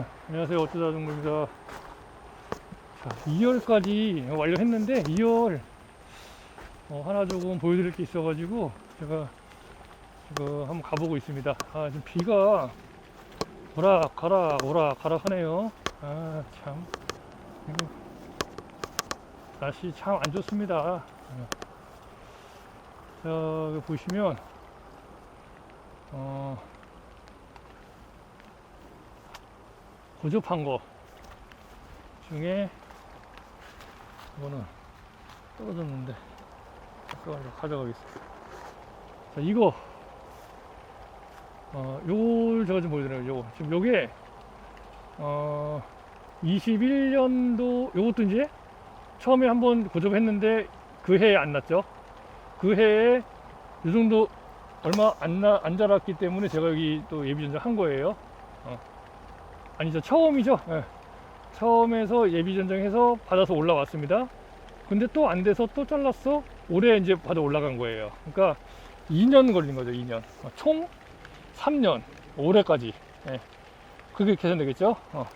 네, 안녕하세요. 어쩌다 중국입니다. 자, 2열까지 완료했는데 2열 어, 하나 조금 보여드릴 게 있어가지고 제가 지금 한번 가보고 있습니다. 아, 지금 비가 오락 가락 오락 가락 하네요. 아, 참. 날씨 참 안 좋습니다. 네. 자, 보시면 어, 고접한 거 중에 이거는 떨어졌는데 잠깐만요 가져가겠습니다. 자 이거 어 요걸 제가 좀 보여드려요 요거. 지금 요게 어 21년도 요것도 이제 처음에 한번 고접했는데 그 해에 안 났죠? 그 해에 요 정도 얼마 안, 나, 안 자랐기 때문에 제가 여기 또 예비 전쟁 한 거예요 아니죠. 처음이죠? 예. 처음에서 예비 전쟁해서 받아서 올라왔습니다. 근데 또 안 돼서 또 잘랐어? 올해 이제 받아 올라간 거예요. 그러니까 2년 걸린 거죠 2년. 어, 총 3년 올해까지. 예. 그게 계산되겠죠? 어.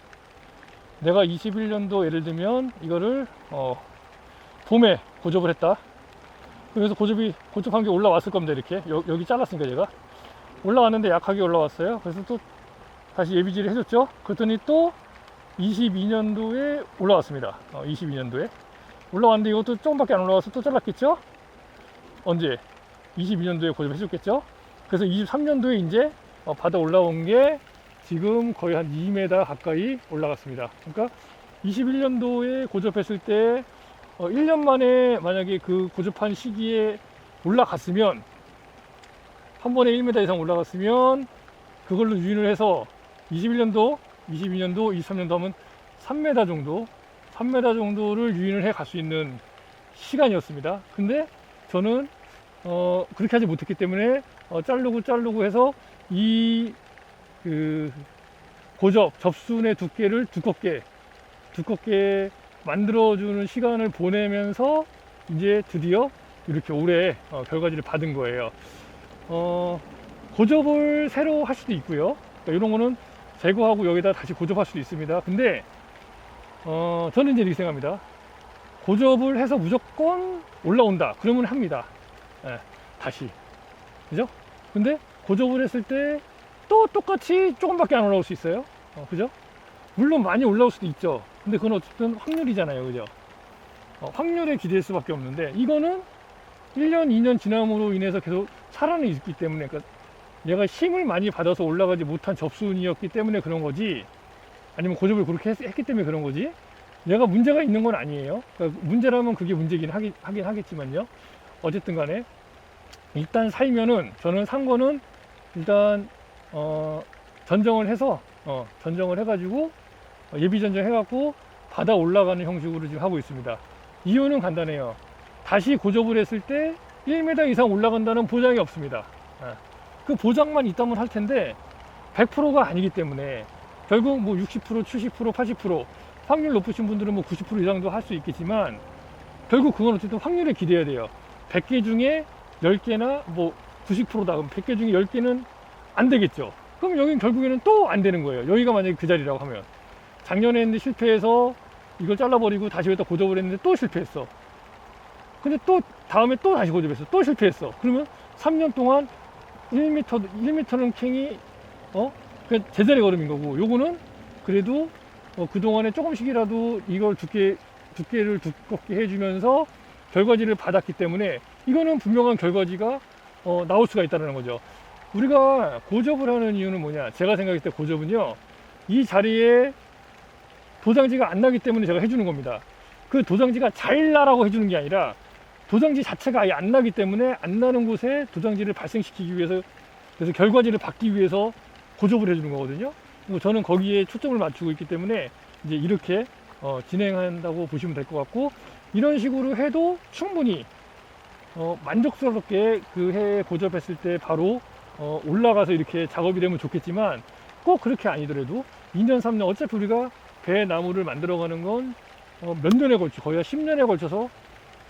내가 21년도 예를 들면 이거를 어, 봄에 고접을 했다. 그래서 고접이 고접한 게 올라왔을 겁니다 이렇게. 여, 여기 잘랐으니까 제가. 올라왔는데 약하게 올라왔어요. 그래서 또 다시 예비지를 해줬죠. 그랬더니 또 22년도에 올라왔습니다. 어, 22년도에. 올라왔는데 이것도 조금밖에 안 올라와서 또 잘랐겠죠? 언제? 22년도에 고집해줬겠죠? 그래서 23년도에 이제 어, 받아 올라온 게 지금 거의 한 2m 가까이 올라갔습니다. 그러니까 21년도에 고접했을 때 어, 1년 만에 만약에 그 고접한 시기에 올라갔으면 한 번에 1m 이상 올라갔으면 그걸로 유인을 해서 21년도, 22년도, 23년도 하면 3m 정도, 3m 정도를 유인을 해 갈 수 있는 시간이었습니다. 근데 저는 어, 그렇게 하지 못했기 때문에 어, 자르고 자르고 해서 이 그 고접 접순의 두께를 두껍게 두껍게 만들어주는 시간을 보내면서 이제 드디어 이렇게 올해 어, 결과지를 받은 거예요. 어, 고접을 새로 할 수도 있고요. 그러니까 이런 거는 제거하고 여기다 다시 고접할 수도 있습니다. 근데 어, 저는 이제 이렇게 생각합니다. 고접을 해서 무조건 올라온다. 그러면 합니다. 예, 다시. 그죠? 근데 고접을 했을 때 또 똑같이 조금밖에 안 올라올 수 있어요. 어, 그죠? 물론 많이 올라올 수도 있죠. 근데 그건 어쨌든 확률이잖아요. 그죠? 어, 확률에 기대할 수밖에 없는데 이거는 1년, 2년 지남으로 인해서 계속 살아는 있기 때문에 그러니까 얘가 힘을 많이 받아서 올라가지 못한 접순이었기 때문에 그런 거지? 아니면 고접을 그렇게 했, 기 때문에 그런 거지? 얘가 문제가 있는 건 아니에요. 그러니까 문제라면 그게 문제긴 하긴, 하긴 하겠지만요. 어쨌든 간에 일단 살면은 저는 산 거는 일단 어, 전정을 해서 어, 전정을 해가지고 어, 예비 전정 해갖고 받아 올라가는 형식으로 지금 하고 있습니다. 이유는 간단해요. 다시 고접을 했을 때 1m 이상 올라간다는 보장이 없습니다. 예. 그 보장만 있다면 할 텐데 100%가 아니기 때문에 결국 뭐 60%, 70%, 80% 확률 높으신 분들은 뭐 90% 이상도 할 수 있겠지만 결국 그건 어쨌든 확률에 기대해야 돼요. 100개 중에 10개나 뭐 90%다. 그럼 100개 중에 10개는 안 되겠죠. 그럼 여긴 결국에는 또 안 되는 거예요. 여기가 만약에 그 자리라고 하면. 작년에 했는데 실패해서 이걸 잘라버리고 다시 여기다 고접을 했는데 또 실패했어. 근데 또 다음에 또 다시 고접했어. 또 실패했어. 그러면 3년 동안 1m, 1m는 캥이, 어? 그 제자리 걸음인 거고, 요거는 그래도, 어, 그동안에 조금씩이라도 이걸 두께, 두께를 두껍게 해주면서 결과지를 받았기 때문에 이거는 분명한 결과지가, 어, 나올 수가 있다는 거죠. 우리가 고접을 하는 이유는 뭐냐? 제가 생각했을 때 고접은요, 이 자리에 도장지가 안 나기 때문에 제가 해주는 겁니다. 그 도장지가 잘 나라고 해주는 게 아니라 도장지 자체가 아예 안 나기 때문에 안 나는 곳에 도장지를 발생시키기 위해서 그래서 결과지를 받기 위해서 고접을 해주는 거거든요. 저는 거기에 초점을 맞추고 있기 때문에 이제 이렇게 어, 진행한다고 보시면 될 것 같고 이런 식으로 해도 충분히 어, 만족스럽게 그 해에 고접했을 때 바로 어, 올라가서 이렇게 작업이 되면 좋겠지만 꼭 그렇게 아니더라도 2년, 3년 어차피 우리가 배 나무를 만들어가는 건 어, 몇 년에 걸쳐 거의 한 10년에 걸쳐서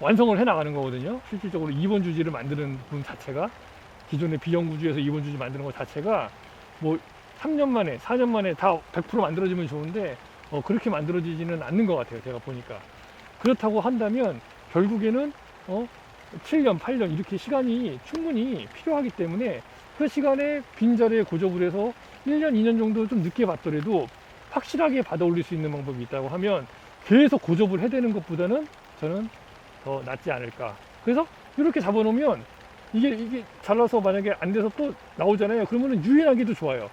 완성을 해 나가는 거거든요. 실질적으로 2번 주지를 만드는 분 자체가 기존의 비정구주에서 2번 주지 만드는 것 자체가 뭐 3년 만에, 4년 만에 다 100% 만들어지면 좋은데 어, 그렇게 만들어지지는 않는 것 같아요. 제가 보니까. 그렇다고 한다면 결국에는 어, 7년, 8년 이렇게 시간이 충분히 필요하기 때문에 그 시간에 빈자리에 고접을 해서 1년, 2년 정도 좀 늦게 받더라도 확실하게 받아 올릴 수 있는 방법이 있다고 하면 계속 고접을 해대는 것보다는 저는 더 낫지 않을까. 그래서 이렇게 잡아놓으면 이게, 이게 잘라서 만약에 안 돼서 또 나오잖아요. 그러면은 유인하기도 좋아요.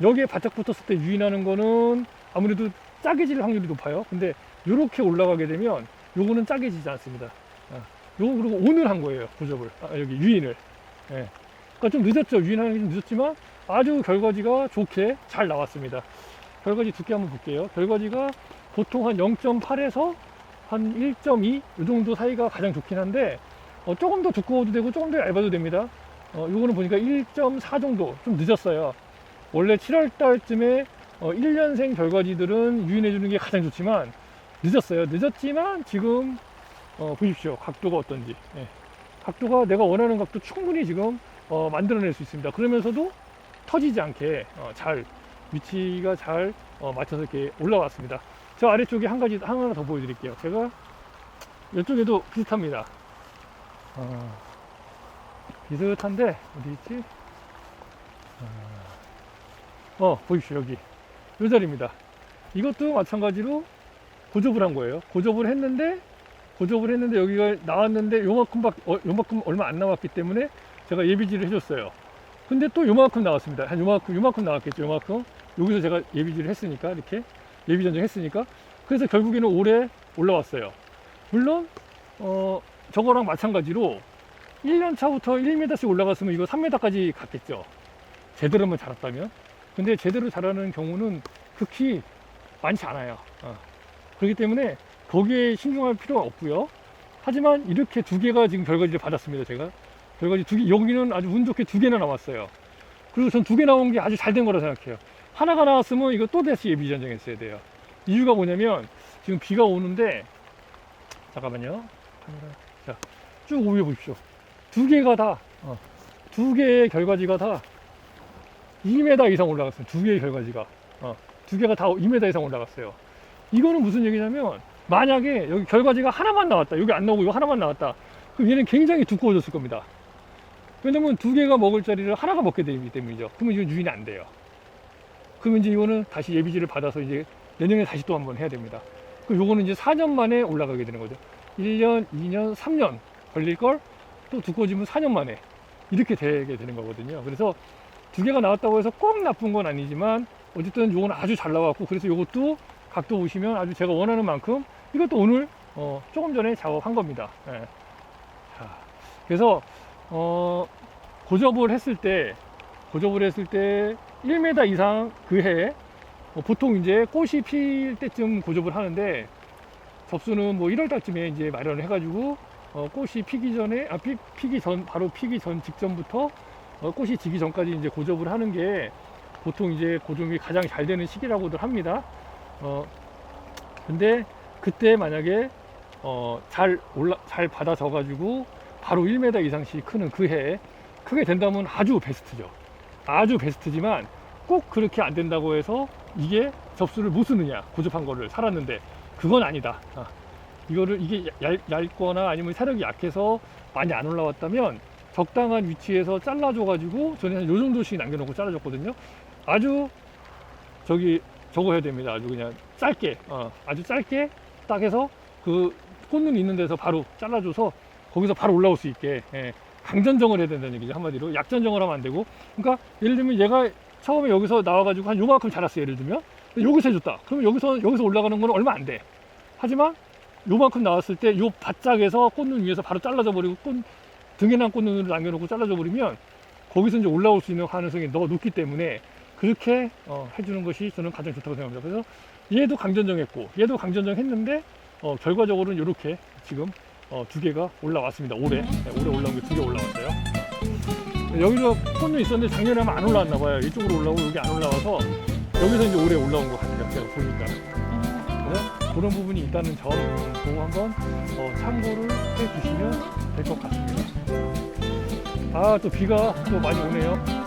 여기에 바짝 붙었을 때 유인하는 거는 아무래도 짜게 질 확률이 높아요. 근데 이렇게 올라가게 되면 요거는 짜게 지지 않습니다. 아, 요거 그리고 오늘 한 거예요. 고접을. 아, 여기 유인을. 예. 그러니까 좀 늦었죠. 유인하는 게 좀 늦었지만 아주 결과지가 좋게 잘 나왔습니다. 결과지 두께 한번 볼게요. 결과지가 보통 한 0.8에서 한 1.2 이 정도 사이가 가장 좋긴 한데 어, 조금 더 두꺼워도 되고 조금 더 얇아도 됩니다. 어, 요거는 보니까 1.4 정도 좀 늦었어요. 원래 7월 달쯤에 어, 1년생 결과지들은 유인해 주는 게 가장 좋지만 늦었어요. 늦었지만 지금 어, 보십시오. 각도가 어떤지. 예. 각도가 내가 원하는 각도 충분히 지금 어, 만들어낼 수 있습니다. 그러면서도 터지지 않게 어, 잘 위치가 잘 어, 맞춰서 이렇게 올라왔습니다. 저 아래쪽에 한 가지 하나 더 보여드릴게요. 제가 이쪽에도 비슷합니다. 어, 비슷한데 어디 있지? 어, 어, 보십시오 여기 이 자리입니다. 이것도 마찬가지로 고접을 한 거예요. 고접을 했는데 고접을 했는데 여기가 나왔는데 요만큼밖 어, 요만큼 얼마 안 나왔기 때문에 제가 예비지를 해줬어요. 근데 또 요만큼 나왔습니다. 한 요만큼 요만큼 나왔겠죠. 요만큼 여기서 제가 예비지를 했으니까 이렇게 예비 전쟁 했으니까 그래서 결국에는 올해 올라왔어요. 물론 어 저거랑 마찬가지로 1년 차부터 1m씩 올라갔으면 이거 3m까지 갔겠죠. 제대로만 자랐다면. 근데 제대로 자라는 경우는 극히 많지 않아요. 어. 그렇기 때문에 거기에 신경할 필요가 없고요. 하지만 이렇게 두 개가 지금 결과지를 받았습니다. 제가 결과지 두 개, 여기는 아주 운 좋게 두 개나 나왔어요. 그리고 전 두 개 나온 게 아주 잘 된 거라 생각해요. 하나가 나왔으면 이거 또 다시 예비 전쟁했어야 돼요. 이유가 뭐냐면 지금 비가 오는데 잠깐만요. 자, 쭉 오해 보십시오. 두 개가 다, 어, 두 개의 결과지가 다 2m 이상 올라갔어요. 두 개의 결과지가. 어, 두 개가 다 2m 이상 올라갔어요. 이거는 무슨 얘기냐면 만약에 여기 결과지가 하나만 나왔다. 여기 안 나오고 이거 하나만 나왔다. 그럼 얘는 굉장히 두꺼워졌을 겁니다. 왜냐면 두 개가 먹을 자리를 하나가 먹게 되기 때문이죠. 그러면 이건 유인이 안 돼요. 그러면 이제 이거는 다시 예비지를 받아서 이제 내년에 다시 또 한번 해야 됩니다. 그럼 요거는 이제 4년 만에 올라가게 되는 거죠. 1년, 2년, 3년 걸릴 걸 또 두꺼워지면 4년 만에 이렇게 되게 되는 거거든요. 그래서 두 개가 나왔다고 해서 꼭 나쁜 건 아니지만 어쨌든 요건 아주 잘 나왔고 그래서 요것도 각도 보시면 아주 제가 원하는 만큼 이것도 오늘 어, 조금 전에 작업한 겁니다. 예. 자, 그래서 어, 고접을 했을 때 고접을 했을 때 1m 이상 그 해에 어, 보통 이제 꽃이 필 때쯤 고접을 하는데 접수는 뭐 1월 달쯤에 이제 마련을 해가지고 어, 꽃이 피기 전에 아 피, 피기 전 바로 피기 전 직전부터 어, 꽃이 지기 전까지 이제 고접을 하는 게 보통 이제 고점이 가장 잘 되는 시기라고들 합니다. 어, 근데 그때 만약에 어, 잘 올라 잘 받아져 가지고 바로 1m 이상씩 크는 그 해에 크게 된다면 아주 베스트죠. 아주 베스트지만 꼭 그렇게 안 된다고 해서 이게 접수를 못 쓰느냐 고접한 거를 살았는데 그건 아니다. 아, 이거를 이게 얇, 얇거나 아니면 사력이 약해서 많이 안 올라왔다면 적당한 위치에서 잘라줘 가지고 저는 한요 정도씩 남겨놓고 잘라줬거든요. 아주 저기 저거 해야 됩니다. 아주 그냥 짧게, 어, 아주 짧게 딱 해서 그 꽃눈 있는 데서 바로 잘라줘서 거기서 바로 올라올 수 있게 예, 강전정을 해야 된다는 얘기죠. 한마디로 약전정을 하면 안 되고. 그러니까 예를 들면 얘가 처음에 여기서 나와가지고 한 요만큼 자랐어요. 예를 들면 여기서 해줬다. 그러면 여기서 여기서 올라가는 건 얼마 안 돼. 하지만 요만큼 나왔을 때 요 바짝에서 꽃눈 위에서 바로 잘라져 버리고 꽃 등에 난 꽃눈을 남겨놓고 잘라져 버리면 거기서 이제 올라올 수 있는 가능성이 더 높기 때문에 그렇게 어, 해주는 것이 저는 가장 좋다고 생각합니다. 그래서 얘도 강전정했고 얘도 강전정했는데 어, 결과적으로는 이렇게 지금 어, 두 개가 올라왔습니다. 올해 네, 올해 올라온 게 두 개 올라왔어요. 네, 여기서 꽃눈 있었는데 작년에 하면 안 올라왔나 봐요. 이쪽으로 올라오고 여기 안 올라와서 여기서 이제 올해 올라온 것 같아요. 제가 보니까. 그래서 그런 부분이 있다는 점 음, 그거 한번 어, 참고를 해 주시면 될 것 같습니다. 아 또 비가 또 많이 오네요.